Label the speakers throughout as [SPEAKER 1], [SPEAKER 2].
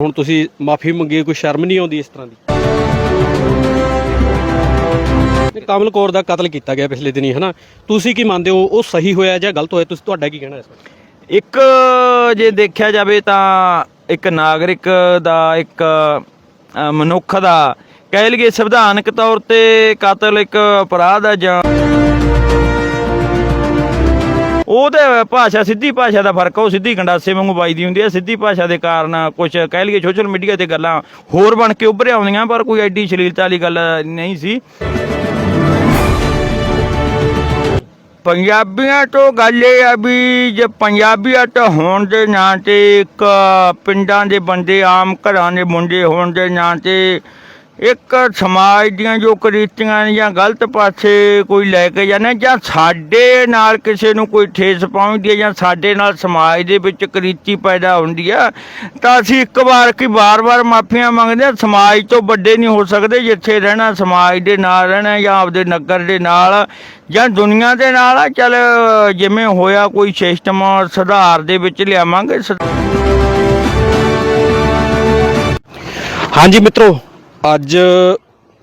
[SPEAKER 1] ਹੁਣ ਤੁਸੀਂ ਮਾਫੀ ਮੰਗੀ ਕੋਈ ਸ਼ਰਮ ਨਹੀਂ ਆਉਂਦੀ ਇਸ ਤਰ੍ਹਾਂ ਦੀ। ਕਮਲ ਕੌਰ ਦਾ ਕਤਲ ਕੀਤਾ ਗਿਆ ਪਿਛਲੇ ਦਿਨੀ, ਹਨਾ? ਤੁਸੀਂ ਕੀ ਮੰਨਦੇ ਹੋ, ਉਹ ਸਹੀ ਹੋਇਆ ਜਾਂ ਗਲਤ ਹੋਇਆ? ਤੁਸੀਂ, ਤੁਹਾਡਾ ਕੀ ਕਹਿਣਾ ਇਸ ਬਾਰੇ?
[SPEAKER 2] ਇੱਕ, ਜੇ ਦੇਖਿਆ ਜਾਵੇ ਤਾਂ ਇੱਕ ਨਾਗਰਿਕ ਦਾ, ਇੱਕ ਮਨੁੱਖ ਦਾ, ਕਹਿ ਲਈਏ ਸੰਵਿਧਾਨਕ ਤੌਰ ਤੇ ਕਤਲ ਇੱਕ ਅਪਰਾਧ ਹੈ ਜਾਂ ਉਹ ਉਹਦੇ ਭਾਸ਼ਾ ਸਿੱਧੀ ਭਾਸ਼ਾ ਦਾ ਫ਼ਰਕ ਆ, ਉਹ ਸਿੱਧੀ ਗੰਡਾਸੇ ਵਾਂਗੂ ਵੱਜਦੀ ਹੁੰਦੀ ਹੈ ਸਿੱਧੀ ਭਾਸ਼ਾ ਦੇ ਕਾਰਨ ਕੁਝ ਕਹਿ ਲਈਏ ਸੋਸ਼ਲ ਮੀਡੀਆ ਤੇ ਗੱਲਾਂ ਹੋਰ ਬਣ ਕੇ ਉੱਭਰ ਆਉਂਦੀਆਂ ਪਰ ਕੋਈ ਐਡੀ ਸ਼ਲੀਲਤਾ ਵਾਲੀ ਗੱਲ ਨਹੀਂ ਸੀ। ਪੰਜਾਬੀਆਂ ਤੋਂ ਗੱਲ ਇਹ ਆ ਵੀ ਜੇ ਪੰਜਾਬੀਅਤ ਹੋਣ ਦੇ ਨਾਂ ਤੇ ਇੱਕ ਪਿੰਡਾਂ ਦੇ ਬੰਦੇ ਆਮ ਘਰਾਂ ਦੇ ਮੁੰਡੇ ਹੋਣ ਦੇ ਨਾਂ ਤੇ ਇੱਕ ਸਮਾਜ ਦੀਆਂ ਜੋ ਕਰੀਤੀਆਂ ਨੇ ਜਾਂ ਗਲਤ ਪਾਸੇ ਕੋਈ ਲੈ ਕੇ ਜਾਂਦੇ ਜਾਂ ਸਾਡੇ ਨਾਲ ਕਿਸੇ ਨੂੰ ਕੋਈ ਠੇਸ ਪਹੁੰਚਦੀ ਹੈ ਜਾਂ ਸਾਡੇ ਨਾਲ ਸਮਾਜ ਦੇ ਵਿੱਚ ਕਰੀਤੀ ਪੈਦਾ ਹੁੰਦੀ ਆ, ਤਾਂ ਅਸੀਂ ਇੱਕ ਵਾਰ ਕੀ ਵਾਰ-ਵਾਰ ਮਾਫੀਆਂ ਮੰਗਦੇ ਹਾਂ। ਸਮਾਜ ਤੋਂ ਵੱਡੇ ਨਹੀਂ ਹੋ ਸਕਦੇ, ਜਿੱਥੇ ਰਹਿਣਾ, ਸਮਾਜ ਦੇ ਨਾਲ ਰਹਿਣਾ ਜਾਂ ਆਪਦੇ ਨਗਰ ਦੇ ਨਾਲ ਜਾਂ ਦੁਨੀਆ ਦੇ ਨਾਲ ਚੱਲ ਜਿਵੇਂ ਹੋਇਆ ਕੋਈ ਸਿਸਟਮ ਸੁਧਾਰ ਦੇ ਵਿੱਚ ਲਿਆਵਾਂਗੇ।
[SPEAKER 1] ਹਾਂਜੀ ਮਿੱਤਰੋ ਅੱਜ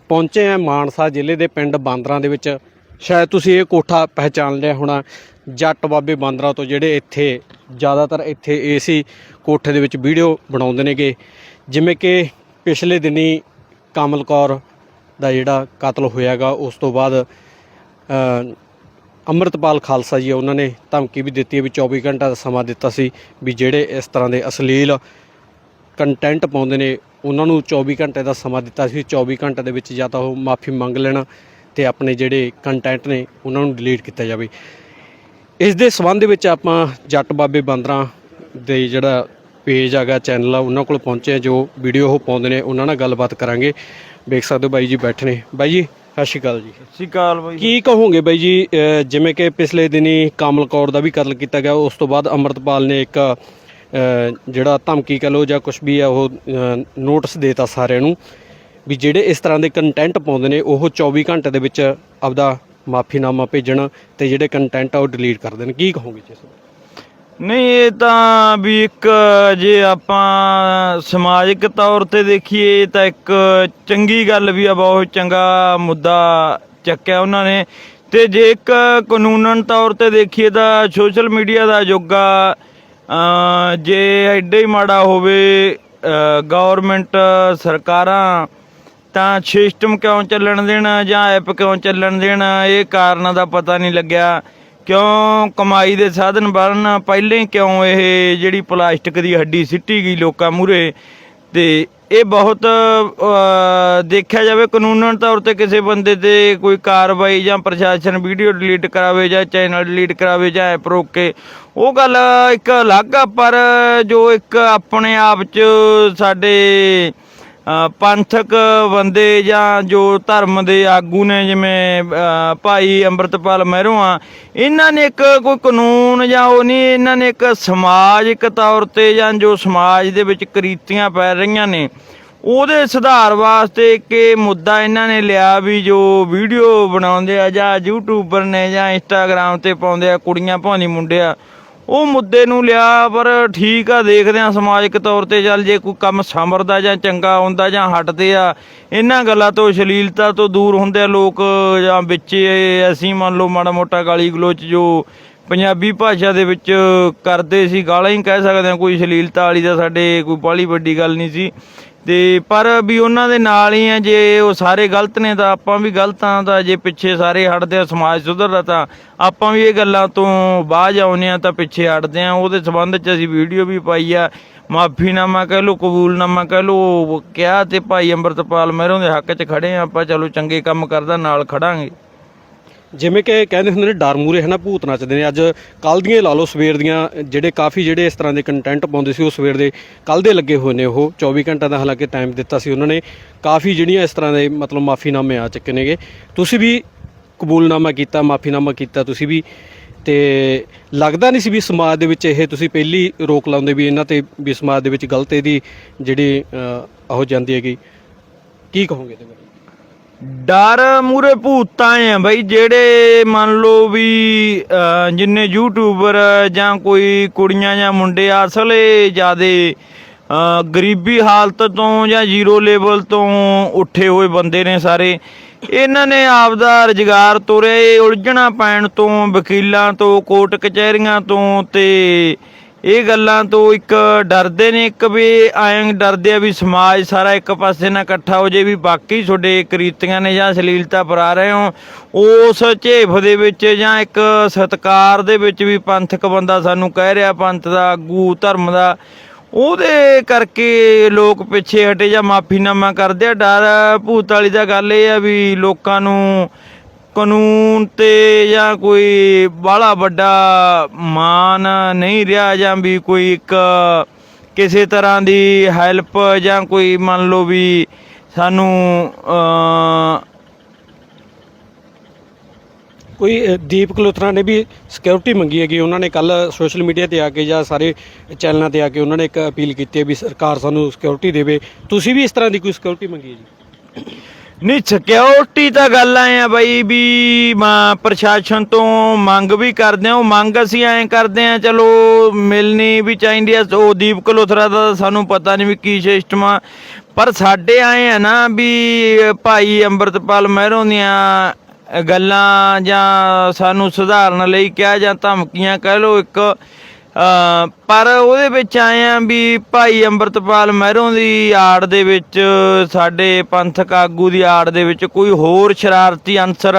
[SPEAKER 1] ਪਹੁੰਚੇ ਆ ਮਾਨਸਾ ਜ਼ਿਲ੍ਹੇ ਦੇ ਪਿੰਡ ਬਾਂਦਰਾਂ ਦੇ ਵਿੱਚ। ਸ਼ਾਇਦ ਤੁਸੀਂ ਇਹ ਕੋਠਾ ਪਹਿਚਾਨ ਲਿਆ ਹੋਣਾ ਜੱਟ ਬਾਬੇ ਬਾਂਦਰਾਂ ਤੋਂ ਜਿਹੜੇ ਇੱਥੇ ਜ਼ਿਆਦਾਤਰ ਇੱਥੇ ਏਸੀ ਕੋਠੇ ਦੇ ਵਿੱਚ ਵੀਡੀਓ ਬਣਾਉਂਦੇ ਨੇਗੇ। ਜਿਵੇਂ ਕਿ ਪਿਛਲੇ ਦਿਨੀ ਕਮਲ ਕੌਰ ਦਾ ਜਿਹੜਾ ਕਤਲ ਹੋਇਆਗਾ ਉਸ ਤੋਂ ਬਾਅਦ ਅ, ਅੰਮ੍ਰਿਤਪਾਲ ਖਾਲਸਾ ਜੀ ਆ, ਉਹਨਾਂ ਨੇ ਧਮਕੀ ਵੀ ਦਿੱਤੀ ਹੈ ਵੀ 24 ਘੰਟਾ ਦਾ ਸਮਾਂ ਦਿੱਤਾ ਸੀ ਵੀ ਜਿਹੜੇ ਇਸ ਤਰ੍ਹਾਂ ਦੇ ਅਸ਼ਲੀਲ ਕੰਟੈਂਟ ਪਾਉਂਦੇ ਨੇ ਉਹਨਾਂ ਨੂੰ 24 ਘੰਟੇ ਦਾ ਸਮਾਂ ਦਿੱਤਾ ਸੀ। 24 ਘੰਟੇ ਦੇ ਵਿੱਚ ਜਾਂ ਤਾਂ ਉਹ ਮਾਫੀ ਮੰਗ ਲੈਣ ਤੇ ਆਪਣੇ ਜਿਹੜੇ ਕੰਟੈਂਟ ਨੇ ਉਹਨਾਂ ਨੂੰ ਡਿਲੀਟ ਕੀਤਾ ਜਾਵੇ। ਇਸ ਦੇ ਸਬੰਧ ਵਿੱਚ ਆਪਾਂ ਜੱਟ ਬਾਬੇ ਬਾਂਦਰਾਂ ਦੇ ਜਿਹੜਾ ਪੇਜ ਹੈਗਾ ਚੈਨਲ ਆ ਉਹਨਾਂ ਕੋਲ ਪਹੁੰਚੇ ਜੋ ਵੀਡੀਓ ਉਹ ਪਾਉਂਦੇ ਨੇ ਉਹਨਾਂ ਨਾਲ ਗੱਲਬਾਤ ਕਰਾਂਗੇ। ਵੇਖ ਸਕਦੇ ਹੋ ਬਾਈ ਜੀ ਬੈਠੇ ਨੇ। ਬਾਈ ਜੀ ਸਤਿ ਸ਼੍ਰੀ ਅਕਾਲ ਜੀ।
[SPEAKER 2] ਸਤਿ ਸ਼੍ਰੀ ਅਕਾਲ ਬਾਈ
[SPEAKER 1] ਕੀ ਕਹੋਗੇ ਬਾਈ ਜੀ? ਜਿਵੇਂ ਕਿ ਪਿਛਲੇ ਦਿਨੀ ਕਮਲ ਕੌਰ ਦਾ ਵੀ ਕਤਲ ਕੀਤਾ ਗਿਆ। ਉਸ ਤੋਂ ਬਾਅਦ ਅੰਮ੍ਰਿਤਪਾਲ ਨੇ ਇੱਕ ਜਿਹੜਾ ਧਮਕੀ ਕਹ ਲੋ ਜਾਂ ਕੁਝ ਵੀ ਆ, ਉਹ ਨੋਟਿਸ ਦੇਤਾ ਸਾਰਿਆਂ ਨੂੰ ਵੀ ਜਿਹੜੇ ਇਸ ਤਰ੍ਹਾਂ ਦੇ ਕੰਟੈਂਟ ਪਾਉਂਦੇ ਨੇ, ਉਹ 24 ਘੰਟੇ ਦੇ ਵਿੱਚ ਆਪਦਾ ਮਾਫੀਨਾਮਾ ਭੇਜਣ ਤੇ ਜਿਹੜੇ ਕੰਟੈਂਟ ਆ, ਉਹ ਡਿਲੀਟ ਕਰ ਦੇਣ। ਕੀ ਕਹੋਗੇ ਜੀ ਇਸ
[SPEAKER 2] ਨਹੀਂ, ਇਹ ਤਾਂ ਵੀ ਇੱਕ, ਜੇ ਆਪਾਂ ਸਮਾਜਿਕ ਤੌਰ ਤੇ ਦੇਖੀਏ ਤਾਂ ਇੱਕ ਚੰਗੀ ਗੱਲ ਵੀ ਆ, ਬਹੁਤ ਚੰਗਾ ਮੁੱਦਾ ਚੱਕਿਆ ਉਹਨਾਂ ਨੇ। ਤੇ ਜੇ ਇੱਕ ਕਾਨੂੰਨਨ ਤੌਰ ਤੇ ਦੇਖੀਏ ਤਾਂ ਸੋਸ਼ਲ ਮੀਡੀਆ ਦਾ ਯੁੱਗ ਆ ਜੇ ਐਡਾ ਹੀ ਮਾੜਾ ਹੋਵੇ ਗਵਰਨਮੈਂਟ ਸਰਕਾਰਾਂ ਤਾਂ ਸਿਸਟਮ ਕਿਉਂ ਚੱਲਣ ਦੇਣਾ ਜਾਂ ਐਪ ਕਿਉਂ ਚੱਲਣ ਦੇਣਾ, ਇਹ ਕਾਰਨਾਂ ਦਾ ਪਤਾ ਨਹੀਂ ਲੱਗਿਆ। ਕਿਉਂ ਕਮਾਈ ਦੇ ਸਾਧਨ ਬਣਨ? ਪਹਿਲਾਂ ਹੀ ਕਿਉਂ ਇਹ ਜਿਹੜੀ ਪਲਾਸਟਿਕ ਦੀ ਹੱਡੀ ਸਿੱਟੀ ਗਈ ਲੋਕਾਂ ਮੂਰੇ ਤੇ ਇਹ ਬਹੁਤ ਦੇਖਿਆ ਜਾਵੇ ਕਾਨੂੰਨਨ ਤੌਰ ਤੇ ਕਿਸੇ ਬੰਦੇ ਤੇ ਕੋਈ ਕਾਰਵਾਈ ਜਾਂ ਪ੍ਰਸ਼ਾਸਨ ਵੀਡੀਓ ਡਿਲੀਟ ਕਰਾਵੇ ਜਾਂ ਚੈਨਲ ਡਿਲੀਟ ਕਰਾਵੇ ਜਾਂ ਐਪ ਰੋਕੇ ਉਹ ਗੱਲ ਇੱਕ ਅਲੱਗ ਆ, ਪਰ ਜੋ ਇੱਕ ਆਪਣੇ ਆਪ 'ਚ ਸਾਡੇ ਪੰਥਕ ਬੰਦੇ ਜਾਂ ਜੋ ਧਰਮ ਦੇ ਆਗੂ ਨੇ, ਜਿਵੇਂ ਭਾਈ ਅੰਮ੍ਰਿਤਪਾਲ ਮਹਿਰੋਂ ਆ, ਇਹਨਾਂ ਨੇ ਇੱਕ ਕੋਈ ਕਾਨੂੰਨ ਜਾਂ ਉਹ ਨਹੀਂ, ਇਹਨਾਂ ਨੇ ਇੱਕ ਸਮਾਜਿਕ ਤੌਰ ਤੇ ਜਾਂ ਜੋ ਸਮਾਜ ਦੇ ਵਿੱਚ ਕਰੀਤੀਆਂ ਪੈ ਰਹੀਆਂ ਨੇ, ਉਹਦੇ ਸੁਧਾਰ ਵਾਸਤੇ ਇੱਕ ਇਹ ਮੁੱਦਾ ਇਹਨਾਂ ਨੇ ਲਿਆ ਵੀ ਜੋ ਵੀਡੀਓ ਬਣਾਉਂਦੇ ਆ ਜਾਂ ਯੂਟਿਊਬਰ ਨੇ ਜਾਂ ਇੰਸਟਾਗ੍ਰam ਤੇ ਪਾਉਂਦੇ ਆ ਕੁੜੀਆਂ ਭਾਵੇਂ ਮੁੰਡੇ ਆ ਉਹ ਮੁੱਦੇ ਨੂੰ ਲਿਆ, ਪਰ ਠੀਕ ਆ, ਦੇਖਦੇ ਆ ਸਮਾਜਿਕ ਤੌਰ ਤੇ ਚੱਲ ਜੇ ਕੋਈ ਕੰਮ ਸਮਰਦਾ ਜਾਂ ਚੰਗਾ ਹੁੰਦਾ ਜਾਂ ਹਟਦੇ ਆ, ਇਹਨਾਂ ਗੱਲਾਂ ਤੋਂ ਸ਼ਲੀਲਤਾ ਤੋਂ ਦੂਰ ਹੁੰਦੇ ਆ ਲੋਕ, ਜਾਂ ਵਿੱਚ ਅਸੀਂ ਮੰਨ ਲਓ ਮਾੜਾ ਮੋਟਾ ਗਾਲੀ ਗਲੋਚ ਜੋ ਪੰਜਾਬੀ ਭਾਸ਼ਾ ਦੇ ਵਿੱਚ ਕਰਦੇ ਸੀ, ਗਾਲਾਂ ਹੀ ਕਹਿ ਸਕਦੇ ਆ, ਕੋਈ ਸ਼ਲੀਲਤਾ ਵਾਲੀ ਤਾਂ ਸਾਡੇ, ਕੋਈ ਬਾਹਲੀ ਵੱਡੀ ਗੱਲ ਨਹੀਂ ਸੀ। ਤੇ ਪਰ ਵੀ ਉਹਨਾਂ ਦੇ ਨਾਲ ਹੀ ਆ, ਜੇ ਉਹ ਸਾਰੇ ਗਲਤ ਨੇ ਤਾਂ ਆਪਾਂ ਵੀ ਗਲਤ ਆ, ਤਾਂ ਜੇ ਪਿੱਛੇ ਸਾਰੇ ਹਟਦੇ ਆ, ਸਮਾਜ ਸੁਧਰਦਾ ਤਾਂ ਆਪਾਂ ਵੀ ਇਹ ਗੱਲਾਂ ਤੋਂ ਬਾਝ ਆਉਨੇ ਆ, ਤਾਂ ਪਿੱਛੇ ਹਟਦੇ ਆ। ਉਹਦੇ ਸੰਬੰਧ 'ਚ ਅਸੀਂ ਵੀਡੀਓ ਵੀ ਪਾਈ ਆ। ਮਾਫੀਨਾਮਾ ਕਹਿ ਲੋ ਕਬੂਲਨਾਮਾ ਕਹਿ ਲੋ ਕਿਹਾ ਤੇ ਭਾਈ ਅੰਮ੍ਰਿਤਪਾਲ ਮਹਿਰੋਂ ਦੇ ਹੱਕ 'ਚ ਖੜੇ ਆ, ਆਪਾਂ ਚਲੋ ਚੰਗੇ ਕੰਮ ਕਰਦਾ, ਨਾਲ ਖੜਾਂਗੇ।
[SPEAKER 1] ਜਿਵੇਂ ਕਿ ਕਹਿੰਦੇ ਹੁੰਦੇ ਨੇ ਡਰ ਮੂਰੇ ਹੈ ਨਾ ਭੂਤ ਨੱਚਦੇ ਨੇ। ਅੱਜ ਕੱਲ ਦੀਆਂ ਲਾ ਲਓ ਸਵੇਰ ਦੀਆਂ ਜਿਹੜੇ ਕਾਫੀ ਜਿਹੜੇ ਇਸ ਤਰ੍ਹਾਂ ਦੇ ਕੰਟੈਂਟ ਪਾਉਂਦੇ ਸੀ ਉਹ ਸਵੇਰ ਦੇ ਕੱਲ ਦੇ ਲੱਗੇ ਹੋਏ ਨੇ ਉਹ। 24 ਘੰਟਿਆਂ ਦਾ ਹਾਲਾਂਕਿ ਟਾਈਮ ਦਿੱਤਾ ਸੀ ਉਹਨਾਂ ਨੇ। ਕਾਫੀ ਜਿਹੜੀਆਂ ਇਸ ਤਰ੍ਹਾਂ ਦੇ ਮਤਲਬ ਮਾਫੀਨਾਮੇ ਆ ਚੁੱਕੇ ਨੇਗੇ। ਤੁਸੀਂ ਵੀ ਕਬੂਲਨਾਮਾ ਕੀਤਾ ਮਾਫੀਨਾਮਾ ਕੀਤਾ ਤੁਸੀਂ ਵੀ। ਤੇ ਲੱਗਦਾ ਨਹੀਂ ਸੀ ਵੀ ਸਮਾਜ ਦੇ ਵਿੱਚ ਇਹ ਤੁਸੀਂ ਪਹਿਲੀ ਰੋਕ ਲਾਉਂਦੇ ਵੀ ਇਹਨਾਂ ਤੇ ਵੀ ਸਮਾਜ ਦੇ ਵਿੱਚ ਗਲਤ ਇਹਦੀ ਜਿਹੜੀ ਅਹ, ਉਹ ਜਾਂਦੀ ਹੈਗੀ। ਕੀ ਕਹੋਗੇ ਇਹਦੇ
[SPEAKER 2] ਡਰ ਮੂਰੇ ਭੂਤਾਂ ਆ ਬਈ, ਜਿਹੜੇ ਮੰਨ ਲਓ ਵੀ ਜਿੰਨੇ ਯੂਟਿਊਬਰ ਜਾਂ ਕੋਈ ਕੁੜੀਆਂ ਜਾਂ ਮੁੰਡੇ ਅਸਲੇ ਅਸਲ ਜਿਆਦੇ ਗਰੀਬੀ ਹਾਲਤ ਤੋਂ ਜਾਂ ਜ਼ੀਰੋ ਲੈਵਲ ਤੋਂ ਉੱਠੇ ਹੋਏ ਬੰਦੇ ਨੇ ਸਾਰੇ, ਇਹਨਾਂ ਨੇ ਆਪਦਾ ਰੁਜ਼ਗਾਰ ਤੋਰਿਆ ਉਲਝਣਾ ਪੈਣ ਤੋਂ, ਵਕੀਲਾਂ ਤੋਂ, ਕੋਰਟ ਕਚਹਿਰੀਆਂ ਤੋਂ ਤੇ ਇਹ ਗੱਲਾਂ ਤੋਂ ਇੱਕ ਡਰਦੇ ਨੇ, ਇੱਕ ਵੀ ਐਂ ਡਰਦੇ ਆ ਵੀ ਸਮਾਜ ਸਾਰਾ ਇੱਕ ਪਾਸੇ ਨਾ ਇਕੱਠਾ ਹੋ ਜੇ ਵੀ ਬਾਕੀ ਤੁਹਾਡੇ ਕਰੀਤੀਆਂ ਨੇ ਜਾਂ ਅਸ਼ਲੀਲਤਾ ਪਰਾ ਰਹੇ ਹੋ, ਉਸ ਝੇਫ ਦੇ ਵਿੱਚ ਜਾਂ ਇੱਕ ਸਤਕਾਰ ਦੇ ਵਿੱਚ ਵੀ ਪੰਥਕ ਬੰਦਾ ਸਾਨੂੰ ਕਹਿ ਰਿਹਾ, ਪੰਥ ਦਾ, ਆਗੂ, ਧਰਮ ਦਾ, ਉਹਦੇ ਕਰਕੇ ਲੋਕ ਪਿੱਛੇ ਹਟੇ ਜਾਂ ਮਾਫੀਨਾਮਾ ਕਰਦੇ ਆ। ਡਰ ਭੂਤ ਵਾਲੀ ਦਾ ਗੱਲ ਇਹ ਆ ਵੀ ਲੋਕਾਂ ਨੂੰ ਕਾਨੂੰਨ ਤੇ ਜਾਂ ਕੋਈ ਬਾਹਲਾ ਵੱਡਾ ਮਾਨ ਨਹੀਂ ਰਿਹਾ ਜਾਂ ਵੀ ਕੋਈ ਇੱਕ ਕਿਸੇ ਤਰ੍ਹਾਂ ਦੀ ਹੈਲਪ ਜਾਂ ਕੋਈ ਮੰਨ ਲਓ ਵੀ ਸਾਨੂੰ
[SPEAKER 1] ਕੋਈ ਦੀਪ ਕਲੋਥਰਾ ਨੇ ਵੀ ਸਿਕਿਉਰਿਟੀ ਮੰਗੀ ਹੈਗੀ। ਉਹਨਾਂ ਨੇ ਕੱਲ ਸੋਸ਼ਲ ਮੀਡੀਆ ਤੇ ਆ ਕੇ ਜਾਂ ਸਾਰੇ ਚੈਨਲਾਂ ਤੇ ਆ ਕੇ ਉਹਨਾਂ ਨੇ ਇੱਕ ਅਪੀਲ ਕੀਤੀ ਹੈ ਵੀ ਸਰਕਾਰ ਸਾਨੂੰ ਸਿਕਿਉਰਿਟੀ ਦੇਵੇ। ਤੁਸੀਂ ਵੀ ਇਸ ਤਰ੍ਹਾਂ ਦੀ ਕੋਈ ਸਿਕਿਉਰਿਟੀ ਮੰਗੀ ਹੈ ਜੀ?
[SPEAKER 2] ਨਹੀਂ ਸਿਕਿਉਰਿਟੀ ਤਾਂ ਗੱਲ ਆਏ ਆ ਬਾਈ ਵੀ ਮੈਂ ਪ੍ਰਸ਼ਾਸਨ ਤੋਂ ਮੰਗ ਵੀ ਕਰਦੇ ਆ, ਉਹ ਮੰਗ ਅਸੀਂ ਐਂ ਕਰਦੇ ਆ, ਚਲੋ ਮਿਲਣੀ ਵੀ ਚਾਹੀਦੀ ਆ, ਉਹ ਦੀਪ ਕਲੋਥਰਾ ਦਾ ਤਾਂ ਸਾਨੂੰ ਪਤਾ ਨਹੀਂ ਵੀ ਕੀ ਸਿਸਟਮ ਆ। ਪਰ ਸਾਡੇ ਆਏ ਆ ਨਾ ਵੀ ਭਾਈ ਅੰਮ੍ਰਿਤਪਾਲ ਮਹਿਰੋਂ ਦੀਆਂ ਗੱਲਾਂ ਜਾਂ ਸਾਨੂੰ ਸੁਧਾਰਨ ਲਈ ਕਿਹਾ ਜਾਂ ਧਮਕੀਆਂ ਕਹਿ ਲਓ, ਇੱਕ ਪਰ ਉਹਦੇ ਵਿੱਚ ਆਏ ਆ ਵੀ ਭਾਈ ਅੰਮ੍ਰਿਤਪਾਲ ਮਹਿਰੋਂ ਦੀ ਆੜ ਦੇ ਵਿੱਚ, ਸਾਡੇ ਪੰਥਕ ਆਗੂ ਦੀ ਆੜ ਦੇ ਵਿੱਚ ਕੋਈ ਹੋਰ ਸ਼ਰਾਰਤੀ ਅਨਸਰ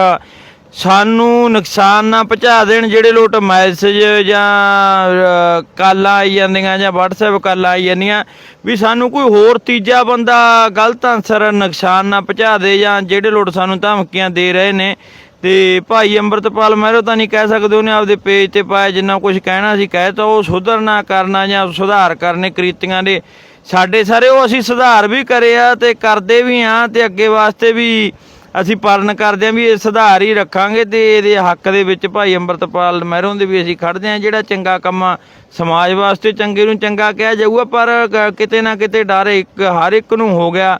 [SPEAKER 2] ਸਾਨੂੰ ਨੁਕਸਾਨ ਨਾ ਪਹੁੰਚਾ ਦੇਣ, ਜਿਹੜੇ ਲੋਟ ਮੈਸੇਜ ਜਾਂ ਕਾਲਾਂ ਆਈ ਜਾਂਦੀਆਂ ਜਾਂ WhatsApp ਕਾਲਾਂ ਆਈ ਜਾਂਦੀਆਂ, ਵੀ ਸਾਨੂੰ ਕੋਈ ਹੋਰ ਤੀਜਾ ਬੰਦਾ ਗਲਤ ਅਨਸਰ ਨੁਕਸਾਨ ਨਾ ਪਹੁੰਚਾ ਦੇ ਜਾਂ ਜਿਹੜੇ ਲੋਟ ਸਾਨੂੰ ਧਮਕੀਆਂ ਦੇ ਰਹੇ ਨੇ ਤੇ ਭਾਈ ਅੰਮ੍ਰਿਤਪਾਲ ਮਹਿਰੋ ਤਾਂ ਨਹੀਂ ਕਹਿ ਸਕਦੇ ਉਹਨੇ ਆਪਦੇ ਪੇਜ ਤੇ ਪਾਇਆ ਜਿੰਨਾ ਕੁਝ ਕਹਿਣਾ ਸੀ ਕਹਿ ਤਾ ਉਹ ਸੁਧਰਨਾ ਕਰਨਾ ਜਾਂ ਸੁਧਾਰ ਕਰਨੇ ਕ੍ਰਿਤੀਆਂ ਦੇ। ਸਾਡੇ ਸਾਰੇ ਉਹ ਅਸੀਂ ਸੁਧਾਰ ਵੀ ਕਰੇ ਆ ਤੇ ਕਰਦੇ ਵੀ ਆ ਤੇ ਅੱਗੇ ਵਾਸਤੇ ਵੀ ਅਸੀਂ ਪਾਲਣ ਕਰਦੇ ਆ ਵੀ ਇਹ ਸੁਧਾਰ ਹੀ ਰੱਖਾਂਗੇ ਤੇ ਇਹਦੇ ਹੱਕ ਦੇ ਵਿੱਚ ਭਾਈ ਅੰਮ੍ਰਿਤਪਾਲ ਮਹਿਰੋਂ ਦੇ ਵੀ ਅਸੀਂ ਖੜਦੇ ਆ ਜਿਹੜਾ ਚੰਗਾ ਕੰਮ ਆ, ਸਮਾਜ ਵਾਸਤੇ ਚੰਗੇ ਨੂੰ ਚੰਗਾ ਕਿਹਾ ਜਾਊਗਾ ਪਰ ਕਿਤੇ ਨਾ ਕਿਤੇ ਡਰ ਇੱਕ ਹਰ ਇੱਕ ਨੂੰ ਹੋ ਗਿਆ।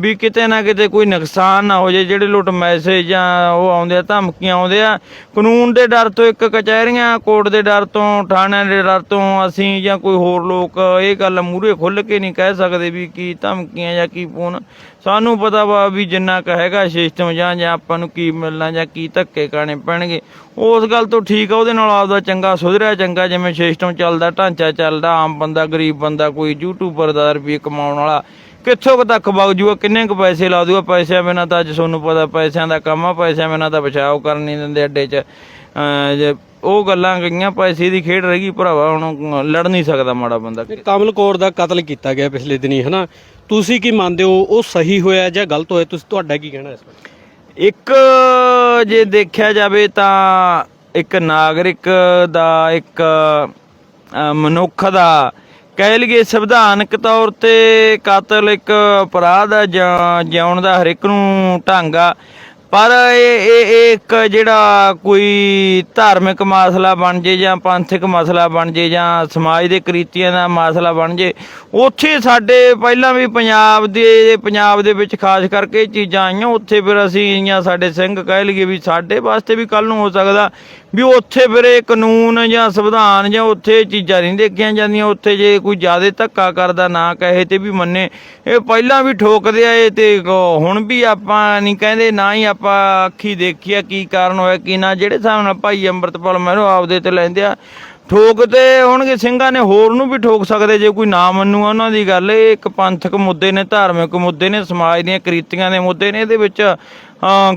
[SPEAKER 2] ਵੀ ਕਿਤੇ ਨਾ ਕਿਤੇ ਕੋਈ ਨੁਕਸਾਨ ਨਾ ਹੋ ਜਾਏ, ਜਿਹੜੇ ਲੁੱਟ ਮੈਸੇਜ ਜਾਂ ਉਹ ਆਉਂਦੇ ਆ, ਧਮਕੀਆਂ ਆਉਂਦੇ ਆ, ਕਾਨੂੰਨ ਦੇ ਡਰ ਤੋਂ ਇੱਕ ਕਚਹਿਰੀਆਂ ਕੋਰਟ ਦੇ ਡਰ ਤੋਂ, ਥਾਣਿਆਂ ਦੇ ਡਰ ਤੋਂ ਅਸੀਂ ਜਾਂ ਕੋਈ ਹੋਰ ਲੋਕ ਇਹ ਗੱਲ ਮੂਹਰੇ ਖੁੱਲ ਕੇ ਨਹੀਂ ਕਹਿ ਸਕਦੇ ਵੀ ਕੀ ਧਮਕੀਆਂ ਜਾਂ ਕੀ ਫੋਨ। ਸਾਨੂੰ ਪਤਾ ਵਾ ਵੀ ਜਿੰਨਾ ਕੁ ਹੈਗਾ ਸਿਸਟਮ ਜਾਂ ਜਾਂ ਆਪਾਂ ਨੂੰ ਕੀ ਮਿਲਣਾ ਜਾਂ ਕੀ ਧੱਕੇ ਕਾਣੇ ਪੈਣਗੇ। ਉਸ ਗੱਲ ਤੋਂ ਠੀਕ ਆ, ਉਹਦੇ ਨਾਲ ਆਪਦਾ ਚੰਗਾ ਸੁਧਰਿਆ ਚੰਗਾ, ਜਿਵੇਂ ਸਿਸਟਮ ਚੱਲਦਾ, ਢਾਂਚਾ ਚੱਲਦਾ, ਆਮ ਬੰਦਾ, ਗਰੀਬ ਬੰਦਾ, ਕੋਈ ਯੂਟਿਊਬਰ ਦਾ ਰੁਪਏ ਕਮਾਉਣ ਵਾਲਾ। ਕਿੱਥੋਂ ਕੁ ਤੱਕ ਵਗ ਜੂਗਾ ਕਿੰਨੇ ਕੁ ਪੈਸੇ ਲਾ ਦੂਗਾ? ਪੈਸਿਆਂ ਬਿਨਾਂ ਤਾਂ ਅੱਜ ਤੁਹਾਨੂੰ ਪਤਾ ਪੈਸਿਆਂ ਦਾ ਕੰਮ ਆ ਪੈਸਿਆਂ ਬਿਨਾਂ ਤਾਂ ਬਚਾਓ ਕਰ ਨਹੀਂ ਦਿੰਦੇ ਅੱਡੇ 'ਚ। ਜੇ ਉਹ ਗੱਲਾਂ ਗਈਆਂ ਪੈਸੇ ਦੀ ਖੇਡ ਰਹਿ ਗਈ ਭਰਾਵਾ ਹੁਣ ਲੜ ਨਹੀਂ ਸਕਦਾ ਮਾੜਾ ਬੰਦਾ।
[SPEAKER 1] ਕਮਲ ਕੌਰ ਦਾ ਕਤਲ ਕੀਤਾ ਗਿਆ ਪਿਛਲੇ ਦਿਨੀ ਹਨਾ? ਤੁਸੀਂ ਕੀ ਮੰਨਦੇ ਹੋ ਉਹ ਸਹੀ ਹੋਇਆ ਜਾਂ ਗਲਤ ਹੋਇਆ? ਤੁਸੀਂ ਤੁਹਾਡਾ ਕੀ ਕਹਿਣਾ ਇਸ ਬਾਰੇ?
[SPEAKER 2] ਇੱਕ ਜੇ ਦੇਖਿਆ ਜਾਵੇ ਤਾਂ ਇੱਕ ਨਾਗਰਿਕ ਦਾ ਇੱਕ ਮਨੁੱਖ ਦਾ ਕਹਿ ਲਈਏ ਸੰਵਿਧਾਨਕ ਤੌਰ ਤੇ ਕਾਤਲ ਇੱਕ ਅਪਰਾਧ ਆ ਜਾਂ ਜਿਉਣ ਦਾ ਹਰ ਇੱਕ ਨੂੰ ਢੰਗ ਆ। ਪਰ ਇਹ ਇਹ ਇੱਕ ਜਿਹੜਾ ਕੋਈ ਧਾਰਮਿਕ ਮਸਲਾ ਬਣ ਜੇ, ਜਾਂ ਪੰਥਕ ਮਸਲਾ ਬਣ ਜੇ, ਜਾਂ ਸਮਾਜ ਦੇ ਕ੍ਰਿਤੀਆਂ ਦਾ ਮਸਲਾ ਬਣ ਜੇ, ਉੱਥੇ ਸਾਡੇ ਪਹਿਲਾਂ ਵੀ ਪੰਜਾਬ ਦੇ ਪੰਜਾਬ ਦੇ ਵਿੱਚ ਖਾਸ ਕਰਕੇ ਇਹ ਚੀਜ਼ਾਂ ਆਈਆਂ। ਉੱਥੇ ਫਿਰ ਅਸੀਂ ਜਾਂ ਸਾਡੇ ਸਿੰਘ ਕਹਿ ਲਈਏ ਵੀ ਸਾਡੇ ਵਾਸਤੇ ਵੀ ਕੱਲ ਨੂੰ ਹੋ ਸਕਦਾ। ਵੀ ਉੱਥੇ ਫਿਰ ਇਹ ਕਾਨੂੰਨ ਜਾਂ ਸੰਵਿਧਾਨ ਜਾਂ ਉੱਥੇ ਚੀਜ਼ਾਂ ਨਹੀਂ ਦੇਖੀਆਂ ਜਾਂਦੀਆਂ, ਉੱਥੇ ਜੇ ਕੋਈ ਜ਼ਿਆਦਾ ਧੱਕਾ ਕਰਦਾ ਨਾ ਕਹੇ ਤੇ ਵੀ ਮੰਨੇ। ਇਹ ਪਹਿਲਾਂ ਵੀ ਠੋਕਦੇ ਆਏ ਤੇ ਕ- ਹੁਣ ਵੀ ਆਪਾਂ ਨਹੀਂ ਕਹਿੰਦੇ, ਨਾ ਹੀ ਆਪਾਂ ਅੱਖੀ ਦੇਖੀਆ ਕੀ ਕਾਰਨ ਹੋਇਆ, ਕੀ ਨਾ। ਜਿਹੜੇ ਹਿਸਾਬ ਨਾਲ ਭਾਈ ਅੰਮ੍ਰਿਤਪਾਲ ਮੈਨੂੰ ਆਪਦੇ ਤੇ ਲੈਂਦੇ ਆ ਠੋਕਦੇ ਹੋਣਗੇ, ਸਿੰਘਾਂ ਨੇ ਹੋਰ ਨੂੰ ਵੀ ਠੋਕ ਸਕਦੇ, ਜੇ ਕੋਈ ਨਾ ਮੰਨੂ ਉਹਨਾਂ ਦੀ ਗੱਲ। ਇਹ ਇੱਕ ਪੰਥਕ ਮੁੱਦੇ ਨੇ, ਧਾਰਮਿਕ ਮੁੱਦੇ ਨੇ, ਸਮਾਜ ਦੀਆਂ ਕ੍ਰਿਤੀਆਂ ਦੇ ਮੁੱਦੇ ਨੇ, ਇਹਦੇ ਵਿੱਚ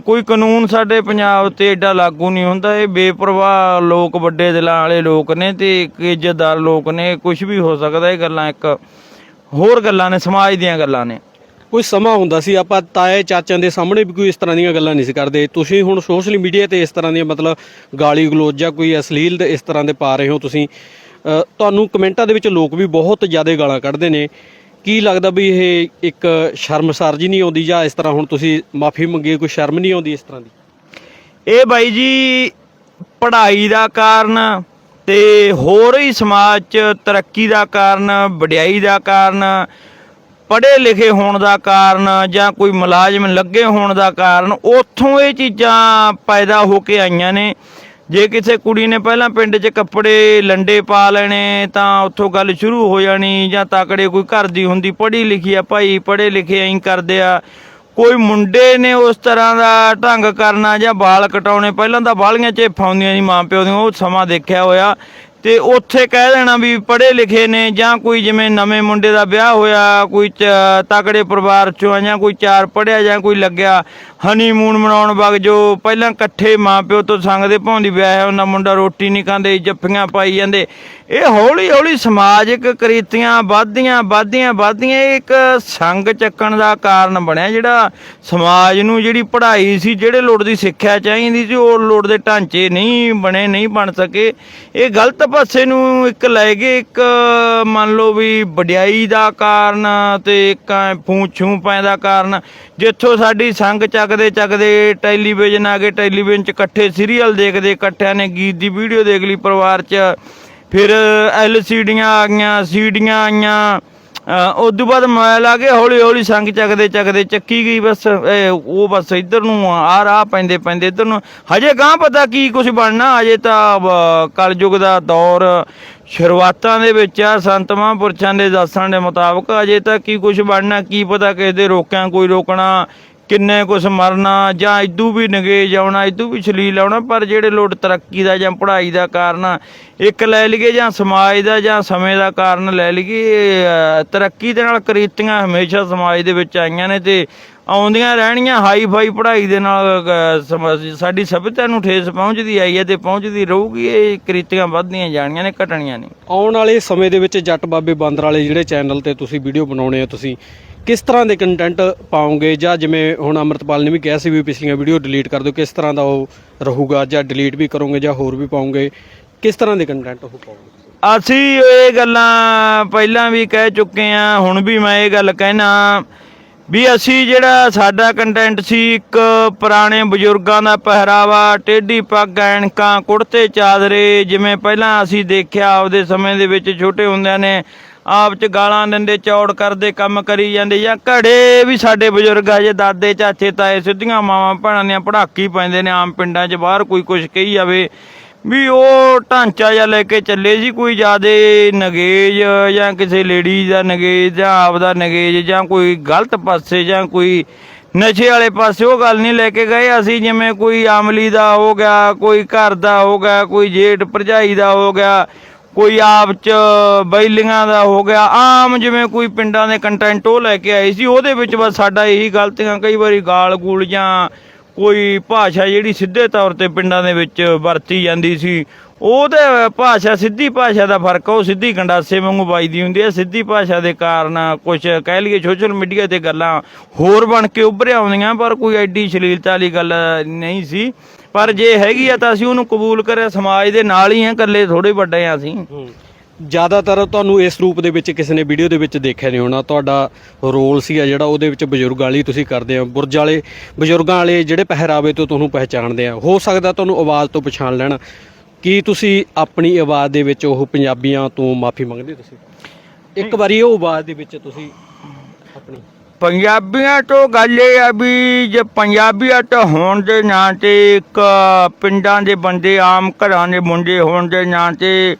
[SPEAKER 2] ਕੋਈ ਕਾਨੂੰਨ ਸਾਡੇ ਪੰਜਾਬ ਤੇ ਐਡਾ ਲਾਗੂ ਨਹੀਂ ਹੁੰਦਾ। ਇਹ ਬੇਪਰਵਾਹ ਲੋਕ, ਵੱਡੇ ਦਿਲਾਂ ਵਾਲੇ ਲੋਕ ਨੇ ਤੇ ਇੱਕ ਇੱਜ਼ਤਦਾਰ ਲੋਕ ਨੇ ਕੁਝ ਵੀ ਹੋ ਸਕਦਾ, ਇਹ ਗੱਲਾਂ ਇੱਕ ਹੋਰ ਗੱਲਾਂ ਨੇ, ਸਮਾਜ ਦੀਆਂ ਗੱਲਾਂ ਨੇ।
[SPEAKER 1] ਕੋਈ ਸਮਾਂ ਹੁੰਦਾ ਸੀ, ਆਪਾਂ ਤਾਏ ਚਾਚਿਆਂ ਦੇ ਸਾਹਮਣੇ ਵੀ ਕੋਈ ਇਸ ਤਰ੍ਹਾਂ ਦੀਆਂ ਗੱਲਾਂ ਨਹੀਂ ਸੀ ਕਰਦੇ। ਤੁਸੀਂ ਹੁਣ ਸੋਸ਼ਲ ਮੀਡੀਆ ਤੇ ਇਸ ਤਰ੍ਹਾਂ ਦੀਆਂ ਮਤਲਬ ਗਾਲੀ ਗਲੋਚ ਜਾਂ ਕੋਈ ਅਸ਼ਲੀਲ ਇਸ ਤਰ੍ਹਾਂ ਦੇ ਪਾ ਰਹੇ ਹੋ ਤੁਸੀਂ ਤੁਹਾਨੂੰ ਕਮੈਂਟਾਂ ਦੇ ਵਿੱਚ ਲੋਕ ਵੀ ਬਹੁਤ ਜ਼ਿਆਦਾ ਗਾਲਾਂ ਕੱਢਦੇ ਨੇ। ਕੀ ਲੱਗਦਾ ਵੀ ਇਹ ਇੱਕ ਸ਼ਰਮਸਾਰ ਜੀ ਨਹੀਂ ਆਉਂਦੀ ਜਾਂ ਇਸ ਤਰ੍ਹਾਂ ਹੁਣ ਤੁਸੀਂ ਮਾਫੀ ਮੰਗੀ ਕੋਈ ਸ਼ਰਮ ਨਹੀਂ ਆਉਂਦੀ ਇਸ ਤਰ੍ਹਾਂ ਦੀ?
[SPEAKER 2] ਇਹ ਬਾਈ ਜੀ, ਪੜ੍ਹਾਈ ਦਾ ਕਾਰਨ ਤੇ ਹੋਰ ਹੀ ਸਮਾਜ 'ਚ ਤਰੱਕੀ ਦਾ ਕਾਰਨ, ਵਡਿਆਈ ਦਾ ਕਾਰਨ ਪੜ੍ਹੇ ਲਿਖੇ ਹੋਣ ਦਾ ਕਾਰਨ ਜਾਂ ਕੋਈ ਮੁਲਾਜ਼ਮ ਲੱਗੇ ਹੋਣ ਦਾ ਕਾਰਨ ਉੱਥੋਂ ਇਹ ਚੀਜ਼ਾਂ ਪੈਦਾ ਹੋ ਕੇ ਆਈਆਂ ਨੇ। ਜੇ ਕਿਸੇ ਕੁੜੀ ਨੇ ਪਹਿਲਾਂ ਪਿੰਡ 'ਚ ਕੱਪੜੇ ਲੰਡੇ ਪਾ ਲੈਣੇ ਤਾਂ ਉੱਥੋਂ ਗੱਲ ਸ਼ੁਰੂ ਹੋ ਜਾਣੀ ਜਾਂ ਤਾਕੜੇ ਕੋਈ ਘਰ ਦੀ ਹੁੰਦੀ, ਪੜ੍ਹੀ ਲਿਖੀ ਆ ਭਾਈ, ਪੜ੍ਹੇ ਲਿਖੇ ਐਂ ਕਰਦੇ ਆ। ਕੋਈ ਮੁੰਡੇ ਨੇ ਉਸ ਤਰ੍ਹਾਂ ਦਾ ਢੰਗ ਕਰਨਾ ਜਾਂ ਵਾਲ ਕਟਾਉਣੇ, ਪਹਿਲਾਂ ਤਾਂ ਵਾਲੀਆਂ ਚੇਫਾਂ ਹੁੰਦੀਆਂ ਸੀ ਮਾਂ ਪਿਓ ਦੀਆਂ, ਉਹ ਸਮਾਂ ਦੇਖਿਆ ਹੋਇਆ। ਤੇ ਉੱਥੇ ਕਹਿ ਦੇਣਾ ਵੀ ਪੜ੍ਹੇ ਲਿਖੇ ਨੇ ਜਾਂ ਕੋਈ ਜਿਵੇਂ ਨਵੇਂ ਮੁੰਡੇ ਦਾ ਵਿਆਹ ਹੋਇਆ, ਕੋਈ ਚ- ਤਕੜੇ ਪਰਿਵਾਰ ਚੋਂ ਆ ਜਾਂ ਕੋਈ ਚਾਰ ਪੜਿਆ ਜਾਂ ਕੋਈ ਲੱਗਿਆ ਹਨੀਮੂਨ ਮਨਾਉਣ ਵਗ ਜੋ ਪਹਿਲਾਂ ਇਕੱਠੇ ਮਾਪਿਓ ਤੋਂ ਸੰਗਦੇ ਭਾਉਂਦੀ ਵਿਆਹ ਹੈ ਉਹਨਾਂ ਮੁੰਡਾ ਰੋਟੀ ਨਹੀਂ ਖਾਂਦੇ, ਜੱਫੀਆਂ ਪਾਈ ਜਾਂਦੇ। ਇਹ ਹੌਲੀ ਹੌਲੀ ਸਮਾਜਿਕ ਕ੍ਰਿਤੀਆਂ ਵੱਧਦੀਆਂ ਵੱਧਦੀਆਂ ਵੱਧਦੀਆਂ, ਇਹ ਇੱਕ ਸੰਗ ਚੱਕਣ ਦਾ ਕਾਰਨ ਬਣਿਆ ਜਿਹੜਾ ਸਮਾਜ ਨੂੰ ਜਿਹੜੀ ਪੜ੍ਹਾਈ ਸੀ, ਜਿਹੜੇ ਲੋੜ ਦੀ ਸਿੱਖਿਆ ਚਾਹੀਦੀ ਸੀ, ਉਹ ਲੋੜ ਦੇ ਢਾਂਚੇ ਨਹੀਂ ਬਣੇ, ਨਹੀਂ ਬਣ ਸਕੇ। ਇਹ ਗਲਤ ਪਾਸੇ ਨੂੰ ਇੱਕ ਲੈ ਗਏ ਇੱਕ, ਮੰਨ ਲਓ ਵੀ ਵਡਿਆਈ ਦਾ ਕਾਰਨ ਤੇ ਇੱਕ ਫੂਛੂ ਪੈ ਦਾ ਕਾਰਨ, ਜਿੱਥੋਂ ਸਾਡੀ ਸੰਗ ਚੱਕ ਚੱਕਦੇ ਚੱਕਦੇ ਟੈਲੀਵਿਜ਼ਨ ਆ ਗਏ ਟੈਲੀਵਿਜ਼ਨ 'ਚ ਇਕੱਠੇ ਸੀਰੀਅਲ ਦੇਖਦੇ ਇਕੱਠਿਆਂ ਨੇ ਗੀਤ ਦੀ ਵੀਡੀਓ ਦੇਖ ਲਈ ਪਰਿਵਾਰ 'ਚ। ਫਿਰ ਐਲਸੀਡੀਆਂ ਆ ਗਈਆਂ ਸੀਡੀਆਂ ਆਈਆਂ। ਉਸ ਤੋਂ ਬਾਅਦ ਮੋਬਾਈਲ ਆ ਗਏ ਹੌਲੀ ਹੌਲੀ ਸੰਗ ਚੱਕਦੇ ਚੱਕਦੇ ਚੱਕੀ ਗਈ ਬਸ। ਉਹ ਬਸ ਇੱਧਰ ਨੂੰ ਆ ਰਾਹ ਪੈਂਦੇ ਪੈਂਦੇ ਇੱਧਰ ਨੂੰ। ਹਜੇ ਗਾਂ ਪਤਾ ਕੀ ਕੁਝ ਬਣਨਾ ਹਜੇ ਤਾਂ ਅਹ, ਕਲਯੁਗ ਦਾ ਦੌਰ। ਸ਼ੁਰੂਆਤਾਂ ਦੇ ਵਿੱਚ ਆ ਸੰਤ ਮਹਾਂਪੁਰਸ਼ਾਂ ਦੇ ਦਾਸਾਂ ਦੇ ਮੁਤਾਬਕ ਅਜੇ ਤਾਂ ਕੀ ਕੁਝ ਬਣਨਾ ਕੀ ਪਤਾ ਕਿਸੇ ਦੇ ਰੋਕਿਆਂ ਕੋਈ ਰੋਕਣਾ। ਕਿੰਨੇ ਕੁਛ ਮਰਨਾ, ਜਾਂ ਇਦੂ ਵੀ ਨਗੇਜ ਆਉਣਾ, ਇਦੂ ਵੀ ਛਲੀਲ ਆਉਣਾ ਪਰ ਜਿਹੜੇ ਲੋਟ ਤਰੱਕੀ ਦਾ ਜਾਂ ਪੜ੍ਹਾਈ ਦਾ ਕਾਰਨ ਇੱਕ ਲੈ ਲਈਏ ਜਾਂ ਸਮਾਜ ਦਾ ਜਾਂ ਸਮੇਂ ਦਾ ਕਾਰਨ ਲੈ ਲਈਏ ਤਰੱਕੀ ਦੇ ਨਾਲ ਕ੍ਰਿਤੀਆਂ ਹਮੇਸ਼ਾ ਸਮਾਜ ਦੇ ਵਿੱਚ ਆਈਆਂ ਨੇ ਤੇ ਆਉਂਦੀਆਂ ਰਹਿਣੀਆਂ ਹਾਈ ਫਾਈ ਪੜ੍ਹਾਈ ਦੇ ਨਾਲ ਸਾਡੀ ਸਭਿਅਤਾ ਨੂੰ ਠੇਸ ਪਹੁੰਚਦੀ ਆਈ ਹੈ ਤੇ ਪਹੁੰਚਦੀ ਰਹੂਗੀ, ਇਹ ਕ੍ਰਿਤੀਆਂ ਵੱਧਦੀਆਂ ਜਾਣੀਆਂ ਨੇ, ਘਟਣੀਆਂ ਨਹੀਂ।
[SPEAKER 1] ਆਉਣ ਵਾਲੇ ਸਮੇਂ ਦੇ ਵਿੱਚ ਜੱਟ ਬਾਬੇ ਬਾਂਦਰ ਵਾਲੇ ਜਿਹੜੇ ਚੈਨਲ ਤੇ ਤੁਸੀਂ ਵੀਡੀਓ ਬਣਾਉਣੇ ਆ, ਤੁਸੀਂ ਕਿਸ ਤਰ੍ਹਾਂ ਦੇ ਕੰਟੈਂਟ ਪਾਉਂਗੇ ਜਾਂ ਜਿਵੇਂ ਹੁਣ ਅਮਰਤਪਾਲ ਨੇ ਵੀ ਕਿਹਾ ਸੀ ਵੀ ਪਿਛਲੀਆਂ ਵੀਡੀਓ ਡਿਲੀਟ ਕਰ ਦਿਓ, ਕਿਸ ਤਰ੍ਹਾਂ ਦਾ ਉਹ ਰਹੂਗਾ? ਜਾਂ ਡਿਲੀਟ ਵੀ ਕਰੋਗੇ ਜਾਂ ਹੋਰ ਵੀ ਪਾਉਂਗੇ ਕਿਸ ਤਰ੍ਹਾਂ ਦੇ ਕੰਟੈਂਟ ਉਹ ਪਾਉਂਗੇ
[SPEAKER 2] ਅਸੀਂ ਇਹ ਗੱਲਾਂ ਪਹਿਲਾਂ ਵੀ ਕਹਿ ਚੁੱਕੇ ਆ ਹੁਣ ਵੀ ਮੈਂ ਇਹ ਗੱਲ ਕਹਿਣਾ ਵੀ ਅਸੀਂ ਜਿਹੜਾ ਸਾਡਾ ਕੰਟੈਂਟ ਸੀ ਇੱਕ ਪੁਰਾਣੇ ਬਜ਼ੁਰਗਾਂ ਦਾ ਪਹਿਰਾਵਾ, ਟੇਢੀ ਪੱਗ, ਐਨਕਾਂ, ਕੁੜਤੇ, ਚਾਦਰੇ, ਜਿਵੇਂ ਪਹਿਲਾਂ ਅਸੀਂ ਦੇਖਿਆ ਆਪਦੇ ਸਮੇਂ ਦੇ ਵਿੱਚ ਛੋਟੇ ਹੁੰਦਿਆਂ ਨੇ ਆਪ ਚ ਗਾਲਾਂ ਦਿੰਦੇ, ਚੌੜ ਕਰਦੇ, ਕੰਮ ਕਰੀ ਜਾਂਦੇ ਜਾਂ ਘੜੇ ਵੀ ਸਾਡੇ ਬਜ਼ੁਰਗ ਹਜੇ ਦਾਦੇ, ਚਾਚੇ, ਤਾਏ ਸਿੱਧੀਆਂ ਮਾਵਾਂ, ਭੈਣਾਂ ਨੇ ਪੜਾਕੀ ਪੈਂਦੇ ਨੇ ਆਮ ਪਿੰਡਾਂ 'ਚ, ਬਾਹਰ ਕੋਈ ਕੁਝ ਕਹੀ ਜਾਵੇ, ਵੀ ਉਹ ਢਾਂਚਾ ਜਿਹਾ ਲੈ ਕੇ ਚੱਲੇ ਸੀ ਕੋਈ ਜ਼ਿਆਦੇ ਨਗੇਜ ਜਾਂ ਕਿਸੇ ਲੇਡੀ ਦਾ ਨਗੇਜ ਜਾਂ ਆਪ ਦਾ ਨਗੇਜ ਜਾਂ ਕੋਈ ਗਲਤ ਪਾਸੇ ਜਾਂ ਕੋਈ ਨਸ਼ੇ ਵਾਲੇ ਪਾਸੇ, ਉਹ ਗੱਲ ਨਹੀਂ ਲੈ ਕੇ ਗਏ। ਅਸੀਂ ਜਿਵੇਂ ਕੋਈ ਆਮਲੀ ਦਾ ਹੋ ਗਿਆ, ਕੋਈ ਘਰ ਦਾ ਹੋ ਗਿਆ, ਕੋਈ ਜੇਠ ਭਰਜਾਈ ਦਾ ਹੋ ਗਿਆ ਕੋਈ ਆਪ ਚ ਬੈਲੀਆਂ ਦਾ ਹੋ ਗਿਆ, ਆਮ ਜਿਵੇਂ ਕੋਈ ਪਿੰਡਾਂ ਦੇ ਕੰਟੈਂਟ ਉਹ ਲੈ ਕੇ ਆਏ ਸੀ, ਉਹਦੇ ਵਿੱਚ ਬਸ ਸਾਡਾ ਇਹੀ ਗਲਤੀਆਂ, ਕਈ ਵਾਰੀ ਗਾਲ ਗੂਲ ਜਾਂ ਕੋਈ ਭਾਸ਼ਾ ਜਿਹੜੀ ਸਿੱਧੇ ਤੌਰ ਤੇ ਪਿੰਡਾਂ ਦੇ ਵਿੱਚ ਵਰਤੀ ਜਾਂਦੀ ਸੀ, ਉਹਦੇ ਭਾਸ਼ਾ, ਸਿੱਧੀ ਭਾਸ਼ਾ ਦਾ ਫ਼ਰਕ ਉਹ ਸਿੱਧੀ ਗੰਡਾਸੇ ਵਾਂਗੂ ਵੱਜਦੀ ਹੁੰਦੀ ਹੈ ਸਿੱਧੀ ਭਾਸ਼ਾ ਦੇ ਕਾਰਨ ਕੁਝ ਕਹਿ ਲਈਏ ਸੋਸ਼ਲ ਮੀਡੀਆ ਤੇ ਗੱਲਾਂ ਹੋਰ ਬਣ ਕੇ ਉੱਭਰ ਆਉਂਦੀਆਂ, ਪਰ ਕੋਈ ਐਡੀ ਸ਼ਲੀਲਤਾ ਵਾਲੀ ਗੱਲ ਨਹੀਂ ਸੀ। ਪਰ ਜੇ ਹੈਗੀ ਆ ਤਾਂ ਅਸੀਂ ਉਹਨੂੰ ਕਬੂਲ ਕਰਿਆ, ਸਮਾਜ ਦੇ ਨਾਲ ਹੀ ਆ, ਇਕੱਲੇ ਥੋੜੇ ਵੱਡੇ ਆ ਅਸੀਂ।
[SPEAKER 1] ਜ਼ਿਆਦਾਤਰ ਤੁਹਾਨੂੰ ਇਸ ਰੂਪ ਦੇ ਵਿੱਚ ਕਿਸੇ ਨੇ ਵੀਡੀਓ ਦੇ ਵਿੱਚ ਦੇਖਿਆ ਨਹੀਂ ਹੋਣਾ। ਤੁਹਾਡਾ ਰੋਲ ਸੀਗਾ ਜਿਹੜਾ ਉਹਦੇ ਵਿੱਚ ਬਜ਼ੁਰਗਾਂ ਵਾਲੀ ਤੁਸੀਂ ਕਰਦੇ ਆ ਬੁਰਜ ਵਾਲੇ, ਬਜ਼ੁਰਗਾਂ ਵਾਲੇ ਜਿਹੜੇ ਪਹਿਰਾਵੇ ਤੋਂ ਤੁਹਾਨੂੰ ਪਹਿਚਾਣਦੇ ਆ। ਹੋ ਸਕਦਾ ਤੁਹਾਨੂੰ ਆਵਾਜ਼ ਤੋਂ ਪਛਾਣ ਲੈਣ। ਕੀ ਤੁਸੀਂ ਆਪਣੀ ਆਵਾਜ਼ ਦੇ ਵਿੱਚ ਉਹ ਪੰਜਾਬੀਆਂ ਤੋਂ ਮਾਫੀ ਮੰਗਦੇ ਤੁਸੀਂ? ਇੱਕ ਵਾਰੀ ਉਹ ਆਵਾਜ਼ ਦੇ ਵਿੱਚ ਤੁਸੀਂ
[SPEAKER 2] ਪੰਜਾਬੀਆਂ ਤੋਂ ਗੱਲ ਇਹ ਆ ਵੀ ਜੇ ਪੰਜਾਬੀਅਤ ਹੋਣ ਦੇ ਨਾਂ ਤੇ ਇੱਕ ਪਿੰਡਾਂ ਦੇ ਬੰਦੇ, ਆਮ ਘਰਾਂ ਦੇ ਮੁੰਡੇ ਹੋਣ ਦੇ ਨਾਂ ਤੇ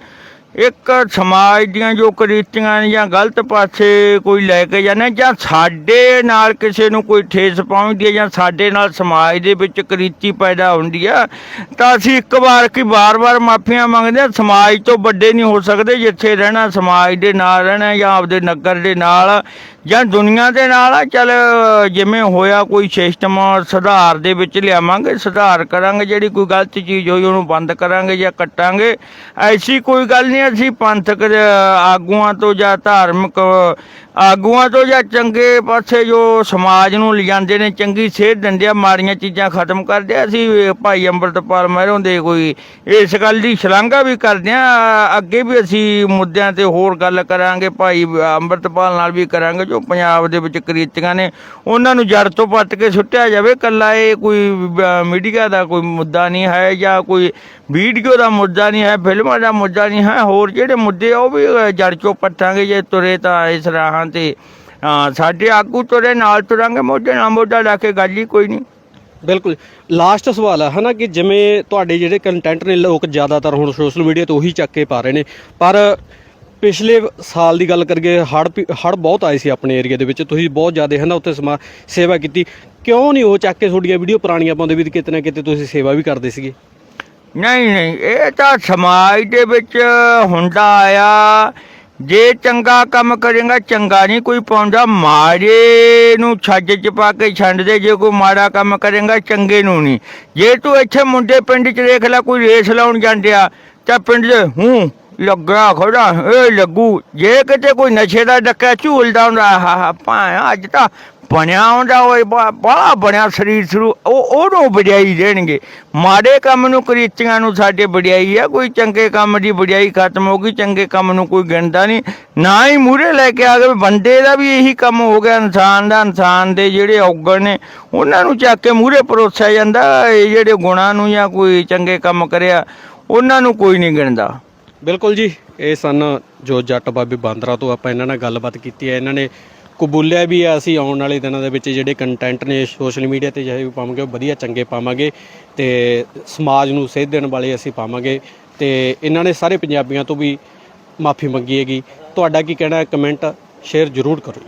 [SPEAKER 2] ਇੱਕ ਸਮਾਜ ਦੀਆਂ ਜੋ ਕਰੀਤੀਆਂ ਜਾਂ ਗਲਤ ਪਾਸੇ ਕੋਈ ਲੈ ਕੇ ਜਾਂਦੇ ਜਾਂ ਸਾਡੇ ਨਾਲ ਕਿਸੇ ਨੂੰ ਕੋਈ ਠੇਸ ਪਹੁੰਚਦੀ ਹੈ ਜਾਂ ਸਾਡੇ ਨਾਲ ਸਮਾਜ ਦੇ ਵਿੱਚ ਕਰੀਤੀ ਪੈਦਾ ਹੁੰਦੀ ਆ, ਤਾਂ ਅਸੀਂ ਇੱਕ ਵਾਰ ਕੀ ਵਾਰ-ਵਾਰ ਮਾਫੀਆਂ ਮੰਗਦੇ ਹਾਂ। ਸਮਾਜ ਤੋਂ ਵੱਡੇ ਨਹੀਂ ਹੋ ਸਕਦੇ ਜਿੱਥੇ ਰਹਿਣਾ, ਸਮਾਜ ਦੇ ਨਾਲ ਰਹਿਣਾ ਜਾਂ ਆਪਦੇ ਨਗਰ ਦੇ ਨਾਲ ਜਾਂ ਦੁਨੀਆ ਦੇ ਨਾਲ ਆ, ਚੱਲ, ਜਿਵੇਂ ਹੋਇਆ ਕੋਈ ਸਿਸਟਮ ਸੁਧਾਰ ਦੇ ਵਿੱਚ ਲਿਆਵਾਂਗੇ, ਸੁਧਾਰ ਕਰਾਂਗੇ, ਜਿਹੜੀ ਕੋਈ ਗਲਤ ਚੀਜ਼ ਹੋਈ ਉਹਨੂੰ ਬੰਦ ਕਰਾਂਗੇ ਜਾਂ ਕੱਟਾਂਗੇ। ਐਸੀ ਕੋਈ ਗੱਲ ਨਹੀਂ, ਅਸੀਂ ਪੰਥਕ ਆਗੂਆਂ ਤੋਂ ਜਾਂ ਧਾਰਮਿਕ ਆਗੂਆਂ ਤੋਂ ਜਾਂ ਚੰਗੇ ਪਾਸੇ ਜੋ ਸਮਾਜ ਨੂੰ ਲਿਜਾਂਦੇ ਨੇ, ਚੰਗੀ ਸੇਧ ਦਿੰਦੇ ਆ, ਮਾੜੀਆਂ ਚੀਜ਼ਾਂ ਖਤਮ ਕਰਦੇ ਆ, ਅਸੀਂ ਭਾਈ ਅੰਮ੍ਰਿਤਪਾਲ ਮਹਿਰੋਂ ਦੇ ਕੋਈ ਇਸ ਗੱਲ ਦੀ ਸ਼ਲਾਘਾ ਵੀ ਕਰਦੇ ਆ। ਅੱਗੇ ਵੀ ਅਸੀਂ ਮੁੱਦਿਆਂ ਤੇ ਹੋਰ ਗੱਲ ਕਰਾਂਗੇ, ਭਾਈ ਅੰਮ੍ਰਿਤਪਾਲ ਨਾਲ ਵੀ ਕਰਾਂਗੇ, ਜੋ ਪੰਜਾਬ ਦੇ ਵਿੱਚ ਕ੍ਰਿਤੀਆਂ ਨੇ, ਉਹਨਾਂ ਨੂੰ ਜੜ ਤੋਂ ਪੱਟ ਕੇ ਸੁੱਟਿਆ ਜਾਵੇ। ਕੱਲਾ ਇਹ ਕੋਈ ਮੀਡੀਆ ਦਾ ਕੋਈ ਮੁੱਦਾ ਨਹੀਂ ਹੈ ਜਾਂ ਕੋਈ ਵੀਡੀਓ ਦਾ ਮੁੱਦਾ ਨਹੀਂ ਹੈ, ਫਿਲਮਾਂ ਦਾ ਮੁੱਦਾ ਨਹੀਂ ਹੈ। ਹੋਰ ਜਿਹੜੇ ਮੁੱਦੇ ਆ, ਉਹ ਵੀ ਜੜ ਚੋਂ ਪੱਟਾਂਗੇ, ਜੇ ਤੁਰੇ ਤਾਂ ਇਸ ਰਾਹਾਂ ਤੇ। ਹਾਂ, ਸਾਡੇ ਆਗੂ ਤੁਰੇ ਨਾਲ ਤੁਰਾਂਗੇ ਮੋਢੇ ਨਾਲ ਮੋਢਾ ਲਾ ਕੇ ਗੱਲ ਹੀ ਕੋਈ ਨਹੀਂ।
[SPEAKER 1] ਬਿਲਕੁਲ। ਲਾਸਟ ਸਵਾਲ ਹੈ ਹਨਾ ਕਿ ਜਿਵੇਂ ਤੁਹਾਡੇ ਜਿਹੜੇ ਕੰਟੈਂਟ ਨੇ ਲੋਕ ਜ਼ਿਆਦਾਤਰ ਹੁਣ ਸੋਸ਼ਲ ਮੀਡੀਆ ਤੇ ਉਹੀ ਚੱਕ ਕੇ ਪਾ ਰਹੇ ਨੇ। ਪਰ ਪਿਛਲੇ ਸਾਲ ਦੀ ਗੱਲ ਕਰੀਏ ਹੜ ਹੜ ਬਹੁਤ ਆਏ ਸੀ ਆਪਣੇ ਏਰੀਆ ਦੇ ਵਿੱਚ ਤੁਸੀਂ ਬਹੁਤ ਜ਼ਿਆਦਾ ਹਨਾ ਉੱਥੇ ਸਮਾ ਸੇਵਾ ਕੀਤੀ। ਕਿਉਂ ਨਹੀਂ ਉਹ ਚੱਕ ਕੇ ਤੁਹਾਡੀਆਂ ਵੀਡੀਓ ਪੁਰਾਣੀਆਂ ਪਾਉਂਦੇ ਵੀ ਕਿਤੇ ਨਾ ਕਿਤੇ ਤੁਸੀਂ ਸੇਵਾ ਵੀ ਕਰਦੇ ਸੀਗੇ?
[SPEAKER 2] ਨਹੀਂ ਨਹੀਂ ਇਹ ਤਾਂ ਸਮਾਜ ਦੇ ਵਿੱਚ ਹੁੰਦਾ ਆਇਆ। ਜੇ ਚੰਗਾ ਕੰਮ ਕਰੇਗਾ, ਚੰਗਾ ਨਹੀਂ ਕੋਈ ਪਾਉਂਦਾ, ਮਾੜੇ ਨੂੰ ਛੱਜ ਚ ਪਾ ਕੇ ਛੰਡ ਦੇ, ਜੇ ਕੋਈ ਮਾੜਾ ਕੰਮ ਕਰੇਗਾ, ਚੰਗੇ ਨੂੰ ਨਹੀਂ। ਜੇ ਤੂੰ ਇੱਥੇ ਮੁੰਡੇ ਪਿੰਡ ਚ ਦੇਖ ਲੈ, ਕੋਈ ਰੇਸ ਲਾਉਣ ਜਾਂਦਿਆ, ਤਾਂ ਪਿੰਡ ਦੇ ਹੂੰ, ਲੱਗਾ ਖੜਾ, ਇਹ ਲੱਗੂ। ਜੇ ਕਿਤੇ ਕੋਈ ਨਸ਼ੇ ਦਾ ਡੱਕਾ ਝੂਲਦਾ ਹੁੰਦਾ ਹਾ ਹਾ ਪਾ ਅੱਜ ਤਾਂ ਬਣਿਆ ਹੁੰਦਾ ਓਏ ਬੜਾ ਬਣਿਆ ਸਰੀਰ ਸ਼ੁਰੂ, ਉਹ, ਉਹਨੂੰ ਵਡਿਆਈ ਦੇਣਗੇ। ਮਾੜੇ ਕੰਮ ਨੂੰ ਕਰੀਤੀਆਂ ਨੂੰ ਸਾਡੇ ਵਡਿਆਈ ਆ, ਕੋਈ ਚੰਗੇ ਕੰਮ ਦੀ ਵਡਿਆਈ ਖਤਮ ਹੋ ਗਈ, ਚੰਗੇ ਕੰਮ ਨੂੰ ਕੋਈ ਗਿਣਦਾ ਨਹੀਂ। ਨਾ ਹੀ ਮੂਹਰੇ ਲੈ ਕੇ ਆ ਗਏ, ਬੰਦੇ ਦਾ ਵੀ ਇਹੀ ਕੰਮ ਹੋ ਗਿਆ, ਇਨਸਾਨ ਦਾ, ਇਨਸਾਨ ਦੇ ਜਿਹੜੇ ਔਗਣ ਨੇ, ਉਹਨਾਂ ਨੂੰ ਚੱਕ ਕੇ ਮੂਹਰੇ ਪਰੋਸਿਆ ਜਾਂਦਾ, ਇਹ ਜਿਹੜੇ ਗੁਣਾਂ ਨੂੰ ਜਾਂ ਕੋਈ ਚੰਗੇ ਕੰਮ ਕਰਿਆ, ਉਹਨਾਂ ਨੂੰ ਕੋਈ ਨਹੀਂ ਗਿਣਦਾ।
[SPEAKER 1] ਬਿਲਕੁਲ ਜੀ, ਇਹ ਸਨ ਜੋ ਜੱਟ ਬਾਬੇ ਬਾਂਦਰਾ ਤੋਂ ਆਪਾਂ ਇਹਨਾਂ ਨਾਲ ਗੱਲਬਾਤ ਕੀਤੀ ਹੈ। ਇਹਨਾਂ ਨੇ ਕਬੂਲਿਆ ਵੀ ਹੈ ਅਸੀਂ ਆਉਣ ਵਾਲੇ ਦਿਨਾਂ ਦੇ ਵਿੱਚ ਜਿਹੜੇ ਕੰਟੈਂਟ ਨੇ ਸੋਸ਼ਲ ਮੀਡੀਆ ਤੇ ਜਿਹੜੇ ਵੀ ਪਾਵਾਂਗੇ, ਉਹ ਵਧੀਆ ਚੰਗੇ ਪਾਵਾਂਗੇ ਤੇ ਸਮਾਜ ਨੂੰ ਸੇਧ ਦੇਣ ਵਾਲੇ ਅਸੀਂ ਪਾਵਾਂਗੇ ਤੇ ਇਹਨਾਂ ਨੇ ਸਾਰੇ ਪੰਜਾਬੀਆਂ ਤੋਂ ਵੀ ਮਾਫੀ ਮੰਗੀ ਹੈਗੀ। ਤੁਹਾਡਾ ਕੀ ਕਹਿਣਾ ਹੈ? ਕਮੈਂਟ ਸ਼ੇਅਰ ਜ਼ਰੂਰ ਕਰੋ